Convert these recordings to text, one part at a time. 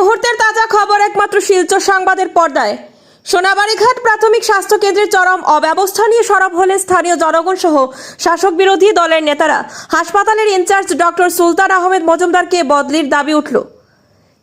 মুহূর্তের তাজা খবর একমাত্র শিলচর সংবাদের পর্দায়। সোনাবাড়িঘাট প্রাথমিক স্বাস্থ্য কেন্দ্রের চরম অব্যবস্থা নিয়ে সরব হলেন স্থানীয় জনগণ সহ শাসক বিরোধী দলের নেতারা। হাসপাতালের in charge doctor Sultan Ahmed মজুমদারকে বদলির দাবি উঠল।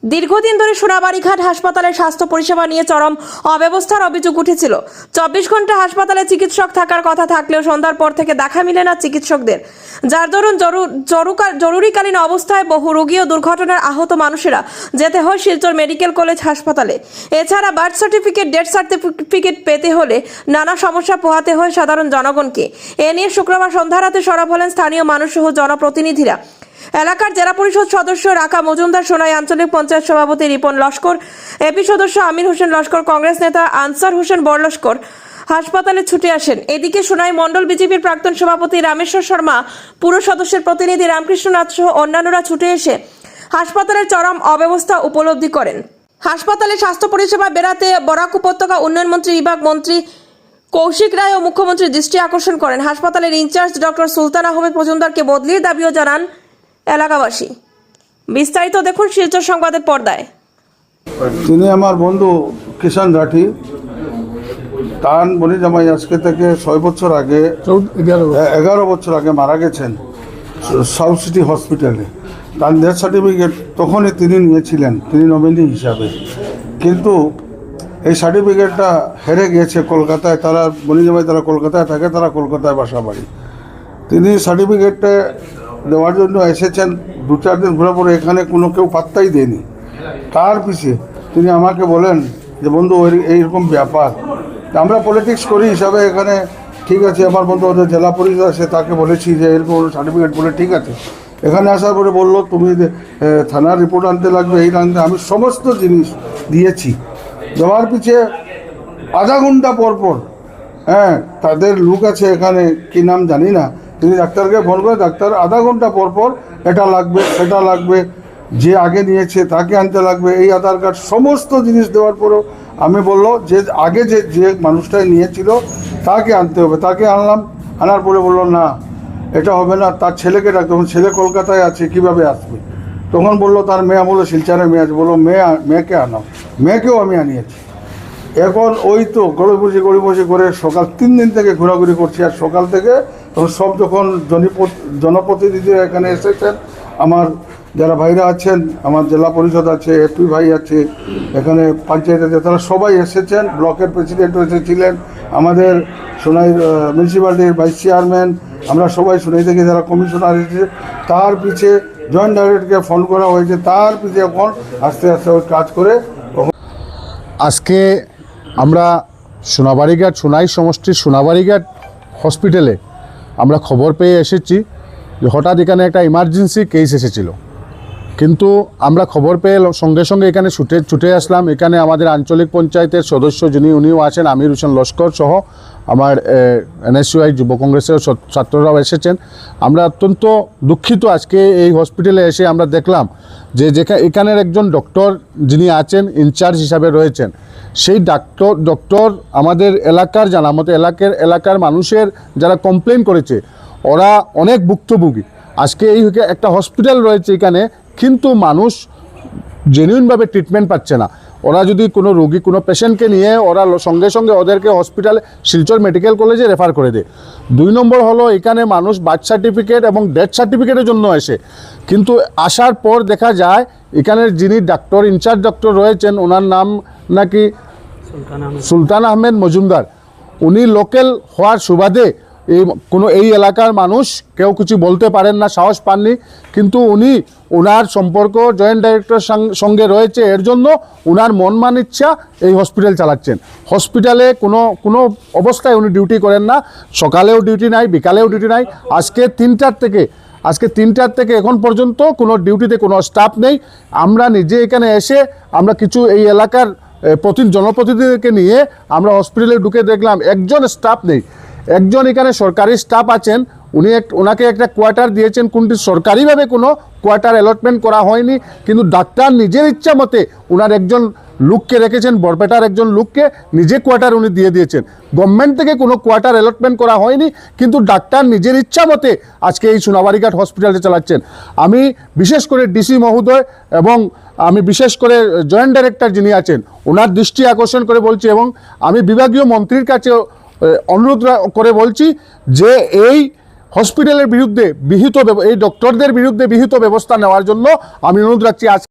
দীর্ঘদিন ধরে সোনাবাড়িঘাট হাসপাতালের স্বাস্থ্য পরিষেবা নিয়ে চরম অব্যবস্থার অভিযোগ উঠেছিল। চব্বিশ ঘণ্টা হাসপাতালে চিকিৎসক থাকার কথা থাকলেও সন্ধ্যার পর থেকে দেখা মিলে না চিকিৎসকদের। যার দরুন জরু- জরুরিকালীন অবস্থায় বহু রোগী ও দুর্ঘটনার আহত মানুষেরা যেতে হয় শিলচর মেডিকেল কলেজ হাসপাতালে। এছাড়া বার্থ সার্টিফিকেট, ডেথ সার্টিফিকেট পেতে হলে নানা সমস্যা পোহাতে হয় সাধারণ জনগণকে। এ নিয়ে শুক্রবার সন্ধ্যা রাতে সরব হলেন স্থানীয় মানুষ সহ জনপ্রতিনিধিরা। এলাকার জেলা পরিষদ সদস্য রাকা মজুমদার সোনাই, আঞ্চলিক পঞ্চায়েত সভাপতি রিপন লস্কর, এপি সদস্য আমির হোসেন লস্কর, কংগ্রেস নেতা আনসার হোসেন বড়লস্কর হাসপাতালে ছুটে আসেন। এদিকে সোনাই মণ্ডল বিজেপির প্রাক্তন সভাপতি রামেশ্বর শর্মা, পুরো সদস্যের প্রতিনিধি রামকৃষ্ণ নাথ সহ অন্যান্যরা ছুটে এসে হাসপাতালের চরম অব্যবস্থা উপলব্ধি করেন। হাসপাতালে স্বাস্থ্য পরিষেবা বেড়াতে বরাক উপত্যকা উন্নয়ন মন্ত্রী, বিভাগ মন্ত্রী কৌশিক রায় ও মুখ্যমন্ত্রী দৃষ্টি আকর্ষণ করেন। হাসপাতালের in charge doctor Sultan Ahmed মজুমদারকে বদলির দাবিও জানান। এলাকাবাসী। বিস্তারিত দেখুন শিলচর সংবাদের পর্দায়। তিনি আমার বন্ধু কিষান রাঠি। তান বনি জামাই আজকে থেকে ছয় বছর আগে এগারো বছর। আগে মারা গেছেন সাউথ সিটি হসপিটালে। তার ডেথ সার্টিফিকেট তখনই তিনি নিয়েছিলেন তিনি নমিনি হিসাবে। কিন্তু এই সার্টিফিকেটটা হেরে গিয়েছে কলকাতায় তারা বনি জামাই তারা কলকাতায় থাকে তারা কলকাতায় বাসা বাড়ি। তিনি সার্টিফিকেটটা দেওয়ার জন্য এসেছেন, দু চার দিন ঘুরে পরে এখানে কোনো কেউ পাত্তাই দেয়নি। তার পিছিয়ে তিনি আমাকে বলেন যে, বন্ধু, ওই- এইরকম ব্যাপার। আমরা পলিটিক্স করি হিসাবে এখানে, ঠিক আছে, আমার বন্ধু ওদের জেলা পরিষদ আছে, তাকে বলেছি যে এরকম সার্টিফিকেট বলে ঠিক আছে। এখানে আসার পরে বলল, তুমি থানার রিপোর্ট আনতে লাগবে, এই আনতে আমি সমস্ত জিনিস দিয়েছি। দেওয়ার পিছিয়ে আধা ঘণ্টা পর পর হ্যাঁ তাদের লোক আছে এখানে, কি নাম জানি না তিনি ডাক্তারকে ফোন করে, ডাক্তার আধা ঘণ্টা পর পর এটা লাগবে, সেটা লাগবে, যে আগে নিয়েছে তাকে আনতে লাগবে, এই আধার কার্ড সমস্ত জিনিস দেওয়ার পরেও আমি বলল যে আগে যে যে মানুষটাই নিয়েছিল তাকে আনতে হবে। তাকে আনলাম, আনার পরে বলল না, এটা হবে না, তার ছেলেকে ডাক তখন ছেলে কলকাতায় আছে, কীভাবে আসবে? তখন বলল তার মেয়ে বলল শিলচারে মেয়ে আছে। বলল, মেয়ে মেয়েকে আনাও। মেয়েকেও আমি আনিয়েছি। এখন ওই তো গড়ে বসে গড়ে বসে করে সকাল তিন দিন থেকে ঘোরাঘুরি করছি, আর সকাল থেকে তখন সব যখন জনপ্রতিনিধিরা এখানে এসেছেন, আমার যারা ভাইরা আছেন, আমার জেলা পরিষদ আছে এপি ভাই আছে, এখানে পঞ্চায়েত আছে, তারা সবাই এসেছেন, ব্লকের প্রেসিডেন্টও এসেছিলেন, আমাদের সোনাই মিউনিসিপ্যালিটির ভাইস চেয়ারম্যান আমরা সবাই সোনাই থেকে যারা কমিশনার এসেছে, তার পিছে জয়েন্ট ডাইরেক্টরকে ফোন করা হয়েছে, তার পিছে এখন আস্তে আস্তে ওই কাজ করে আজকে আমরা সোনাবাড়িঘাট, সোনাই সমষ্টির সোনাবাড়িঘাট হসপিটালে আমরা খবর পেয়ে এসেছি যে হঠাৎ এখানে একটা ইমার্জেন্সি কেস এসেছিল। কিন্তু আমরা খবর পেয়ে সঙ্গে সঙ্গে এখানে ছুটে ছুটে আসলাম। এখানে আমাদের আঞ্চলিক পঞ্চায়েতের সদস্য যিনি, উনিও আছেন, আমির হোসেন লস্কর সহ আমার এনএসইউআই যুব কংগ্রেসের ছাত্ররাও এসেছেন। আমরা অত্যন্ত দুঃখিত আজকে এই হসপিটালে এসে আমরা দেখলাম যে যেখানে এখানের একজন ডক্টর যিনি আছেন, ইনচার্জ হিসাবে রয়েছেন, সেই ডাক্তার, ডক্টর আমাদের এলাকার জানা মতো এলাকার এলাকার মানুষের যারা কমপ্লেন করেছে, ওরা অনেক ভুক্তভোগী। আজকে এই একটা হসপিটাল রয়েছে এখানে কিন্তু মানুষ জেনুইনভাবে ট্রিটমেন্ট পাচ্ছে না। ওরা যদি কোনো রোগী কোনো পেশেন্টকে নিয়ে ওরা সঙ্গে সঙ্গে ওদেরকে হসপিটালে শিলচর মেডিকেল কলেজে রেফার করে দেয়। দুই নম্বর হলো এখানে মানুষ বার্থ সার্টিফিকেট এবং ডেথ সার্টিফিকেটের জন্য আসে। কিন্তু আসার পর দেখা যায় এখানের যিনি ডাক্তার ইনচার্জ ডক্টর রয়েছেন ওনার নাম নাকি সুলতান আহমেদ। মজুমদার। উনি লোকাল হওয়ার সুবাদে এই কোনো এই এলাকার মানুষ কেউ কিছু বলতে পারেন না সাহস পাননি। কিন্তু উনি ওনার সম্পর্ক জয়েন্ট ডাইরেক্টর সঙ্গে রয়েছে, এর জন্য ওনার মনমান ইচ্ছা এই হসপিটাল চালাচ্ছেন। হসপিটালে কোনো কোনো অবস্থায় উনি ডিউটি করেন না। সকালেও ডিউটি নাই, বিকালেও ডিউটি নাই। আজকে তিনটার থেকে, আজকে তিনটার থেকে এখন পর্যন্ত কোনো ডিউটিতে কোনো স্টাফ নেই। আমরা নিজে এখানে এসে আমরা কিছু এই এলাকার প্রতি জনপ্রতিনিধিকে নিয়ে আমরা হসপিটালে ঢুকে দেখলাম, একজন স্টাফ নেই। একজন এখানে সরকারি স্টাফ আছেন উনি এক ওনাকে একটা কোয়ার্টার দিয়েছেন কোনটি সরকারিভাবে কোনো কোয়ার্টার অ্যালটমেন্ট করা হয়নি, কিন্তু ডাক্তার নিজের ইচ্ছা মতে ওনার একজন লোককে রেখেছেন, বরপেটার একজন লোককে নিজে কোয়ার্টার উনি দিয়ে দিয়েছেন। গভর্নমেন্ট থেকে কোনো কোয়ার্টার অ্যালটমেন্ট করা হয়নি, কিন্তু ডাক্তার নিজের ইচ্ছা মতে আজকে এই সোনাবাড়িঘাট হসপিটালে চালাচ্ছেন। আমি বিশেষ করে ডিসি মহোদয় এবং আমি বিশেষ করে জয়েন্ট ডাইরেক্টর যিনি আছেন, ওনার দৃষ্টি আকর্ষণ করে বলছি এবং আমি বিভাগীয় মন্ত্রীর কাছে অনুরোধ করে বলছি যে এই হসপিটালের বিরুদ্ধে বিহিত এই ডক্টরদের বিরুদ্ধে বিহিত ব্যবস্থা নেওয়ার জন্য আমি অনুরোধ রাখছি আজ